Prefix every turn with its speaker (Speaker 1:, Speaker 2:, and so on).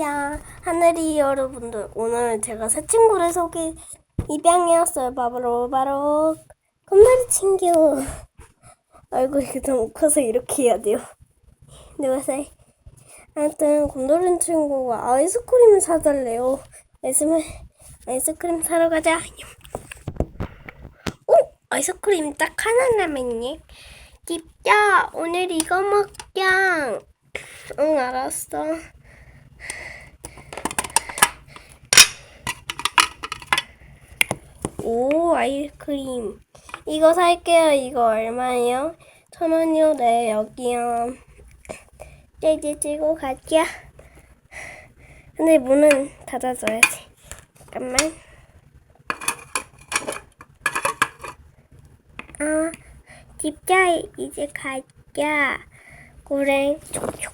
Speaker 1: 야, 하늘이 여러분들, 오늘 제가 새 친구를 소개, 입양해왔어요. 바로, 바로, 금메리 친구. 얼굴이 너무 커서 이렇게 해야 돼요. 누구세요? 아무튼, 곰돌이 친구가 아이스크림을 사달래요. 아이스크림, 아이스크림 사러 가자. 오! 아이스크림 딱 하나 남았네. 집자, 오늘 이거 먹자. 응, 알았어. 오, 아이스크림. 이거 살게요. 이거 얼마예요? 천 원이요? 네, 여기요. 떼지 들고 가자. 근데 문은 닫아줘야지. 잠깐만. 아, 집자 이제 가자. 고랭 촉촉촉촉촉.